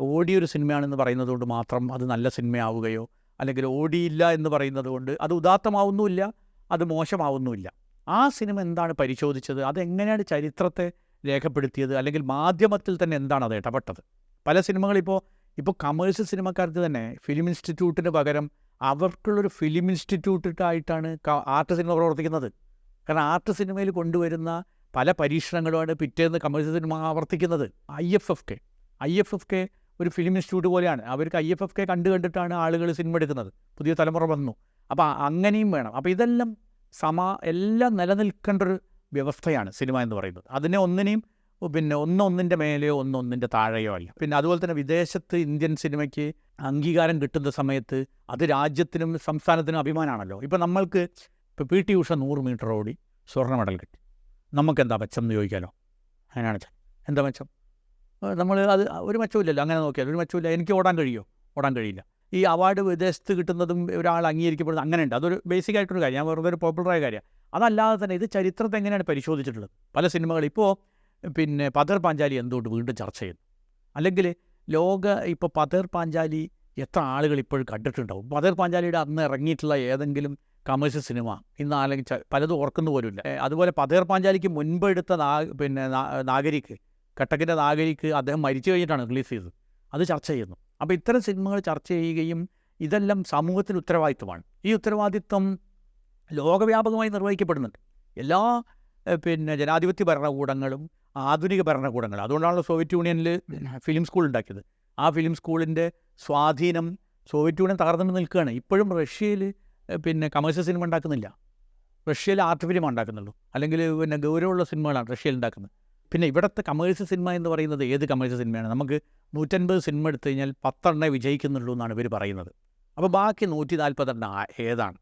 ഓടിയൊരു സിനിമയാണെന്ന് പറയുന്നത് കൊണ്ട് മാത്രം അത് നല്ല സിനിമയാവുകയോ അല്ലെങ്കിൽ ഓടിയില്ല എന്ന് പറയുന്നത് കൊണ്ട് അത് ഉദാത്തമാവുന്നുമില്ല അത് മോശമാവുന്നുമില്ല. ആ സിനിമ എന്താണ് പരിശോധിച്ചത്? അതെങ്ങനെയാണ് ചരിത്രത്തെ രേഖപ്പെടുത്തിയത്? അല്ലെങ്കിൽ മാധ്യമത്തിൽ തന്നെ എന്താണ് അത് ഇടപെട്ടത്? പല സിനിമകളിപ്പോൾ ഇപ്പോൾ കമേഴ്സ്യൽ സിനിമക്കാർക്ക് തന്നെ ഫിലിം ഇൻസ്റ്റിറ്റ്യൂട്ടിന് പകരം അവർക്കുള്ളൊരു ഫിലിം ഇൻസ്റ്റിറ്റ്യൂട്ടായിട്ടാണ് ആർട്ട് സിനിമ പ്രവർത്തിക്കുന്നത്. കാരണം ആർട്ട് സിനിമയിൽ കൊണ്ടുവരുന്ന പല പരീക്ഷണങ്ങളുമാണ് പിറ്റേന്ന് കമേഴ്സ്യൽ സിനിമ ആവർത്തിക്കുന്നത്. I F F K. I F F K ഒരു ഫിലിം ഇൻസ്റ്റിറ്റ്യൂട്ട് പോലെയാണ്. അവർക്ക് ഐ എഫ് എഫ് കെ കണ്ടു കണ്ടിട്ടാണ് ആളുകൾ സിനിമ എടുക്കുന്നത്. പുതിയ തലമുറ വന്നു. അപ്പോൾ അങ്ങനെയും വേണം. അപ്പോൾ ഇതെല്ലാം സമാ എല്ലാം നിലനിൽക്കേണ്ട ഒരു വ്യവസ്ഥയാണ് സിനിമ എന്ന് പറയുന്നത്. അതിനെ ഒന്നിനെയും പിന്നെ ഒന്നൊന്നിന്റെ മേലെയോ ഒന്നൊന്നിന്റെ താഴെയോ അല്ല. പിന്നെ അതുപോലെ തന്നെ വിദേശത്ത് ഇന്ത്യൻ സിനിമയ്ക്ക് അംഗീകാരം കിട്ടുന്ന സമയത്ത് അത് രാജ്യത്തിനും സംസ്ഥാനത്തിനും അഭിമാനമാണല്ലോ ഇപ്പോൾ നമ്മൾക്ക് ഇപ്പോൾ പി. ടി. ഉഷ നൂറ് മീറ്റർ ഓടി സ്വർണ മെഡൽ കിട്ടി. നമുക്കെന്താ മെച്ചം എന്ന് ചോദിക്കാലോ? അങ്ങനെയാണ്. ചെ- എന്താ മെച്ചം? നമ്മൾ അത് ഒരു മെച്ചമില്ലല്ലോ അങ്ങനെ നോക്കിയാൽ ഒരു മെച്ചമില്ല എനിക്ക് ഓടാൻ കഴിയുമോ ഓടാൻ കഴിയില്ല. ഈ അവാർഡ് വിദേശത്ത് കിട്ടുന്നതും ഒരാൾ അംഗീകരിക്കപ്പെടുന്നത് അങ്ങനെയുണ്ട്. അതൊരു ബേസിക് ആയിട്ടൊരു കാര്യം. ഞാൻ വെറുതെ ഒരു പോപ്പുലറായ കാര്യമാണ് അതല്ലാതെ തന്നെ ഇത് ചരിത്രത്തെ എങ്ങനെയാണ് പരിശോധിച്ചിട്ടുള്ളത്? പല സിനിമകൾ ഇപ്പോൾ പിന്നെ പതർ പാഞ്ചാലി എന്തുകൊണ്ട് വീണ്ടും ചർച്ച ചെയ്യുന്നു? അല്ലെങ്കിൽ ലോക ഇപ്പോൾ പതർ പാഞ്ചാലി എത്ര ആളുകൾ ഇപ്പോഴും കണ്ടിട്ടുണ്ടാവും? പതർ പാഞ്ചാലിയുടെ അന്ന് ഇറങ്ങിയിട്ടുള്ള ഏതെങ്കിലും കമേഴ്സ്യൽ സിനിമ ഇന്ന് അല്ലെങ്കിൽ പലതും ഓർക്കുന്ന ഏ, അതുപോലെ പതേർ പാഞ്ചാലിക്ക് മുൻപെടുത്ത നാ പിന്നെ നാഗരിക്ക് കട്ടക്കിന്റെ നാഗരിക്ക് അദ്ദേഹം മരിച്ചു കഴിഞ്ഞിട്ടാണ് റിലീസ് ചെയ്തത്. അത് ചർച്ച ചെയ്യുന്നു. അപ്പോൾ ഇത്തരം സിനിമകൾ ചർച്ച ചെയ്യുകയും ഇതെല്ലാം സമൂഹത്തിന് ഉത്തരവാദിത്വമാണ്. ഈ ഉത്തരവാദിത്വം ലോകവ്യാപകമായി നിർവഹിക്കപ്പെടുന്നുണ്ട്. എല്ലാ പിന്നെ ജനാധിപത്യ ഭരണകൂടങ്ങളും ആധുനിക ഭരണകൂടങ്ങൾ അതുകൊണ്ടാണല്ലോ സോവിയറ്റ് യൂണിയനിൽ ഫിലിം സ്കൂൾ ഉണ്ടാക്കിയത്. ആ ഫിലിം സ്കൂളിന്റെ സ്വാധീനം സോവിയറ്റ് യൂണിയൻ തകർന്നു നിൽക്കുകയാണ്. ഇപ്പോഴും റഷ്യയിൽ പിന്നെ കമേഴ്സ്യൽ സിനിമ ഉണ്ടാക്കുന്നില്ല. റഷ്യയിൽ ആർട്ട് ഫിലിം ഉണ്ടാക്കുന്നുള്ളൂ. അല്ലെങ്കിൽ പിന്നെ ഗൗരവമുള്ള സിനിമകളാണ് റഷ്യയിൽ ഉണ്ടാക്കുന്നത്. പിന്നെ ഇവിടുത്തെ കമേഴ്സ്യൽ സിനിമ എന്ന് പറയുന്നത് ഏത് കമേഴ്സ്യൽ സിനിമയാണ് നമുക്ക് നൂറ്റൻപത് സിനിമ എടുത്തു കഴിഞ്ഞാൽ പത്തെണ്ണേ വിജയിക്കുന്നുള്ളൂ എന്നാണ് ഇവർ പറയുന്നത്. അപ്പോൾ ബാക്കി നൂറ്റി നാൽപ്പത്തെണ്ണം ഏതാണ്?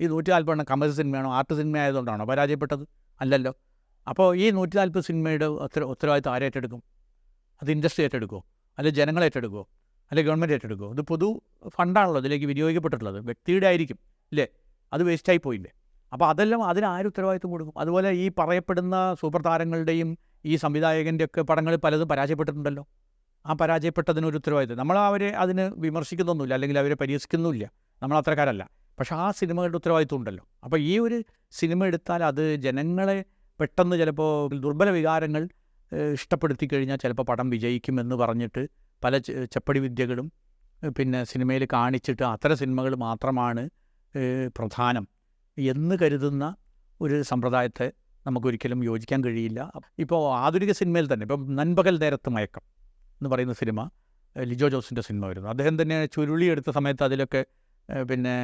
ഈ നൂറ്റി നാൽപ്പതെണ്ണം കമേഴ്സ്യൽ സിനിമയാണോ ആർട്ട് സിനിമ ആയതുകൊണ്ടാണോ പരാജയപ്പെട്ടത്? അല്ലല്ലോ. അപ്പോൾ ഈ നൂറ്റി നാൽപ്പത് സിനിമയുടെ ഉത്തര ഉത്തരവാദിത്വം ആരെ ഏറ്റെടുക്കും? അത് ഇൻഡസ്ട്രി ഏറ്റെടുക്കുമോ അല്ലെ ജനങ്ങൾ ഏറ്റെടുക്കുമോ അല്ലെ ഗവൺമെന്റ് ഏറ്റെടുക്കുമോ ഇത് പൊതു ഫണ്ടാണല്ലോ ഇതിലേക്ക് വിനിയോഗിക്കപ്പെട്ടിട്ടുള്ളത്. വ്യക്തിയുടെ ആയിരിക്കും ഇല്ലേ അത് വേസ്റ്റായി പോയില്ലേ? അപ്പോൾ അതെല്ലാം അതിന് ആര് ഉത്തരവാദിത്വം കൊടുക്കും? അതുപോലെ ഈ പറയപ്പെടുന്ന സൂപ്പർ താരങ്ങളുടെയും ഈ സംവിധായകന്റെ ഒക്കെ പടങ്ങൾ പലതും പരാജയപ്പെട്ടിട്ടുണ്ടല്ലോ. ആ പരാജയപ്പെട്ടതിനൊരു ഉത്തരവാദിത്വം നമ്മൾ അവരെ അതിന് വിമർശിക്കുന്നൊന്നുമില്ല അല്ലെങ്കിൽ അവരെ പരിഹസിക്കുന്നുമില്ല നമ്മൾ അത്രക്കാരല്ല. പക്ഷേ ആ സിനിമകളുടെ ഉത്തരവാദിത്വം ഉണ്ടല്ലോ. അപ്പോൾ ഈ ഒരു സിനിമ എടുത്താൽ അത് ജനങ്ങളെ പെട്ടെന്ന് ചിലപ്പോൾ ദുർബല വികാരങ്ങൾ ഇഷ്ടപ്പെടുത്തി കഴിഞ്ഞാൽ ചിലപ്പോൾ പടം വിജയിക്കുമെന്ന് പറഞ്ഞിട്ട് പല ചപ്പടി വിദ്യകളും പിന്നെ സിനിമയിൽ കാണിച്ചിട്ട് അത്തരം സിനിമകൾ മാത്രമാണ് പ്രധാനം എന്ന് കരുതുന്ന ഒരു സമ്പ്രദായത്തെ നമുക്കൊരിക്കലും യോജിക്കാൻ കഴിയില്ല. ഇപ്പോൾ ആധുനിക സിനിമയിൽ തന്നെ ഇപ്പം നൻപകൽ നേരത്ത് മയക്കം എന്ന് പറയുന്ന സിനിമ ലിജോ ജോസിന്റെ സിനിമ വരുന്നു. അദ്ദേഹം തന്നെ ചുരുളി എടുത്ത സമയത്ത് അതിലൊക്കെ പിന്നെ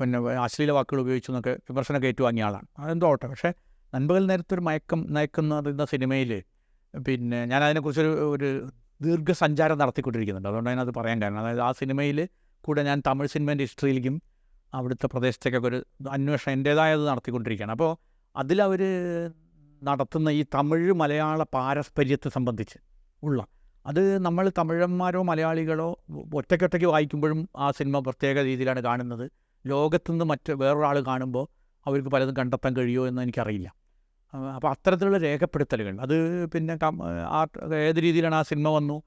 പിന്നെ അശ്ലീല വാക്കുകൾ ഉപയോഗിച്ചു എന്നൊക്കെ വിമർശനമൊക്കെ ഏറ്റുവാങ്ങിയ ആളാണ്. അതെന്തോ ഓട്ടെ പക്ഷേ നൻപകൽ നേരത്തൊരു മയക്കം നയക്കുന്ന സിനിമയിൽ പിന്നെ ഞാൻ അതിനെക്കുറിച്ചൊരു ഒരു ദീർഘസഞ്ചാരം നടത്തിക്കൊണ്ടിരിക്കുന്നുണ്ട്. അതുകൊണ്ട് ഞാനത് പറയാൻ കാരണം അതായത് ആ സിനിമയിൽ കൂടെ ഞാൻ തമിഴ് സിനിമേന്റെ ഹിസ്റ്ററിയിലേക്കും അവിടുത്തെ പ്രദേശത്തേക്കൊക്കെ ഒരു അന്വേഷണം എന്റേതായത് നടത്തിക്കൊണ്ടിരിക്കുകയാണ്. അപ്പോൾ അതിലവർ നടത്തുന്ന ഈ തമിഴ് മലയാള പാരസ്പര്യത്തെ സംബന്ധിച്ച് ഉള്ള അത് നമ്മൾ തമിഴന്മാരോ മലയാളികളോ ഒറ്റയ്ക്കൊറ്റയ്ക്ക് വായിക്കുമ്പോഴും ആ സിനിമ പ്രത്യേക രീതിയിലാണ് കാണുന്നത്. ലോകത്തുനിന്ന് മറ്റ് വേറൊരാൾ കാണുമ്പോൾ അവർക്ക് പലതും കണ്ടെത്താൻ കഴിയുമോ എന്ന് എനിക്കറിയില്ല. അപ്പോൾ അത്തരത്തിലുള്ള രേഖപ്പെടുത്തലുകൾ. അത് പിന്നെ ആർട്ട് ഏത് രീതിയിലാണ് ആ സിനിമ വന്നു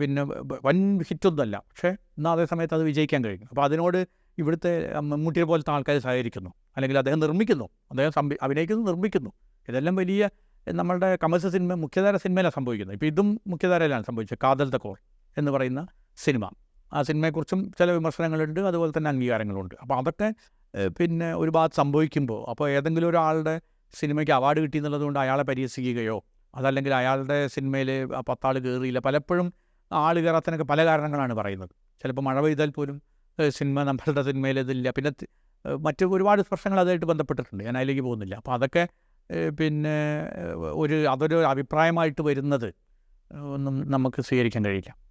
പിന്നെ വൻ ഹിറ്റൊന്നുമല്ല. പക്ഷേ എന്നാൽ അതേ സമയത്ത് അത് വിജയിക്കാൻ കഴിഞ്ഞു അപ്പോൾ അതിനോട് ഇവിടുത്തെ മമ്മൂട്ടിയെ പോലത്തെ ആൾക്കാർ സഹകരിക്കുന്നു. അല്ലെങ്കിൽ അദ്ദേഹം നിർമ്മിക്കുന്നു. അദ്ദേഹം സംഭി അഭിനയിക്കുന്നു നിർമ്മിക്കുന്നു. ഇതെല്ലാം വലിയ നമ്മളുടെ കമേഴ്സ്യൽ സിനിമ മുഖ്യധാര സിനിമയിലാണ് സംഭവിക്കുന്നത്. ഇപ്പോൾ ഇതും മുഖ്യധാരയിലാണ് സംഭവിച്ചത്. കാതൽ തക്കോർ എന്ന് പറയുന്ന സിനിമ. ആ സിനിമയെക്കുറിച്ചും ചില വിമർശനങ്ങളുണ്ട്. അതുപോലെ തന്നെ അംഗീകാരങ്ങളുണ്ട്. അപ്പോൾ അതൊക്കെ പിന്നെ ഒരു ഭാഗത്ത് സംഭവിക്കുമ്പോൾ അപ്പോൾ ഏതെങ്കിലും ഒരാളുടെ സിനിമയ്ക്ക് അവാർഡ് കിട്ടി എന്നുള്ളതുകൊണ്ട് അയാളെ പരിഹസിക്കുകയോ അതല്ലെങ്കിൽ അയാളുടെ സിനിമയിൽ പത്താൾ കയറിയില്ല. പലപ്പോഴും ആൾ കയറാത്തതിനൊക്കെ പല കാരണങ്ങളാണ് പറയുന്നത്. ചിലപ്പോൾ മഴ പെയ്താൽ പോലും സിനിമ നമ്മളുടെ സിനിമയിൽ ഇതില്ല. പിന്നെ മറ്റ് ഒരുപാട് പ്രശ്നങ്ങൾ അതായിട്ട് ബന്ധപ്പെട്ടിട്ടുണ്ട്. ഞാൻ അതിലേക്ക് പോകുന്നില്ല. അപ്പോൾ അതൊക്കെ പിന്നെ ഒരു അതൊരു അഭിപ്രായമായിട്ട് വരുന്നത് ഒന്നും നമുക്ക് സ്വീകരിക്കാൻ കഴിയില്ല.